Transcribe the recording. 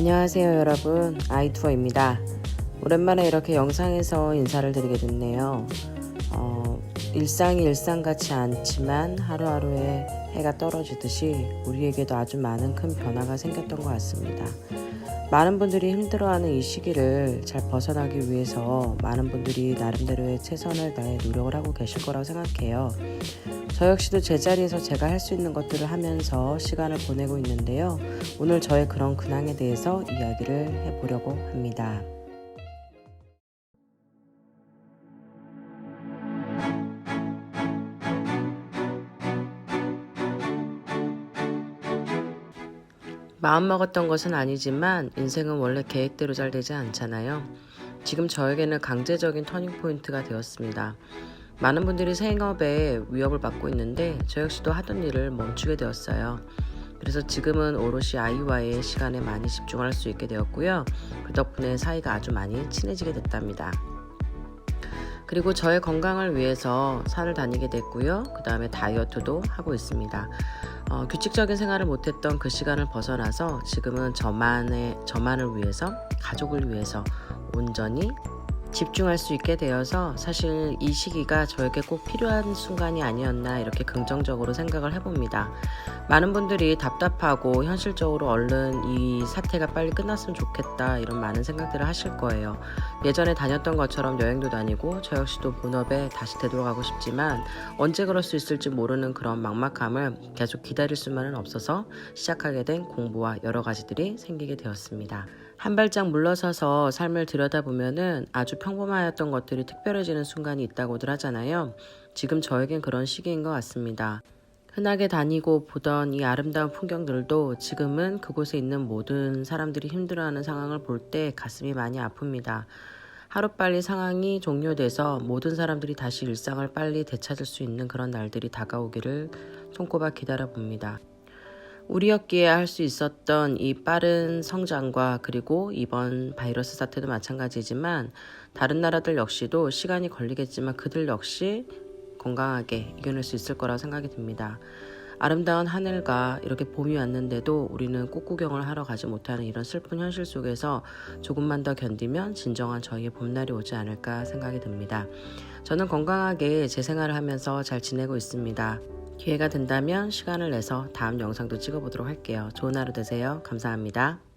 안녕하세요 여러분. 아이투어입니다. 오랜만에 이렇게 영상에서 인사를 드리게 됐네요. 어, 일상이 일상같이 않지만 하루하루에 해가 떨어지듯이 우리에게도 아주 많은 큰 변화가 생겼던 것 같습니다 많은 분들이 힘들어하는 이 시기를 잘 벗어나기 위해서 많은 분들이 나름대로의 최선을 다해 노력을 하고 계실 거라고 생각해요 저 역시도 제자리에서 제가 할 수 있는 것들을 하면서 시간을 보내고 있는데요. 오늘 저의 그런 근황에 대해서 이야기를 해보려고 합니다. 마음먹었던 것은 아니지만 인생은 원래 계획대로 잘 되지 않잖아요. 지금 저에게는 강제적인 터닝포인트가 되었습니다. 많은 분들이 생업에 위협을 받고 있는데 저 역시도 하던 일을 멈추게 되었어요. 그래서 지금은 오롯이 아이와의 시간에 많이 집중할 수 있게 되었고요. 그 덕분에 사이가 아주 많이 친해지게 됐답니다. 그리고 저의 건강을 위해서 산을 다니게 됐고요. 그 다음에 다이어트도 하고 있습니다. 어, 규칙적인 생활을 못했던 그 시간을 벗어나서 지금은 저만의 저만을 위해서 가족을 위해서 온전히 집중할 수 있게 되어서 사실 이 시기가 저에게 꼭 필요한 순간이 아니었나 이렇게 긍정적으로 생각을 해봅니다. 많은 분들이 답답하고 현실적으로 얼른 이 사태가 빨리 끝났으면 좋겠다 이런 많은 생각들을 하실 거예요. 예전에 다녔던 것처럼 여행도 다니고 저 역시도 본업에 다시 되돌아가고 싶지만 언제 그럴 수 있을지 모르는 그런 막막함을 계속 기다릴 수만은 없어서 시작하게 된 공부와 여러 가지들이 생기게 되었습니다. 한 발짝 물러서서 삶을 들여다보면은 아주 평범하였던 것들이 특별해지는 순간이 있다고들 하잖아요. 지금 저에겐 그런 시기인 것 같습니다. 흔하게 다니고 보던 이 아름다운 풍경들도 지금은 그곳에 있는 모든 사람들이 힘들어하는 상황을 볼 때 가슴이 많이 아픕니다. 하루빨리 상황이 종료돼서 모든 사람들이 다시 일상을 빨리 되찾을 수 있는 그런 날들이 다가오기를 손꼽아 기다려 봅니다. 우리였기에 할 수 있었던 이 빠른 성장과 그리고 이번 바이러스 사태도 마찬가지지만 다른 나라들 역시도 시간이 걸리겠지만 그들 역시 건강하게 이겨낼 수 있을 거라고 생각이 듭니다. 아름다운 하늘과 이렇게 봄이 왔는데도 우리는 꽃구경을 하러 가지 못하는 이런 슬픈 현실 속에서 조금만 더 견디면 진정한 저희의 봄날이 오지 않을까 생각이 듭니다. 저는 건강하게 제 생활을 하면서 잘 지내고 있습니다. 기회가 된다면 시간을 내서 다음 영상도 찍어보도록 할게요. 좋은 하루 되세요. 감사합니다.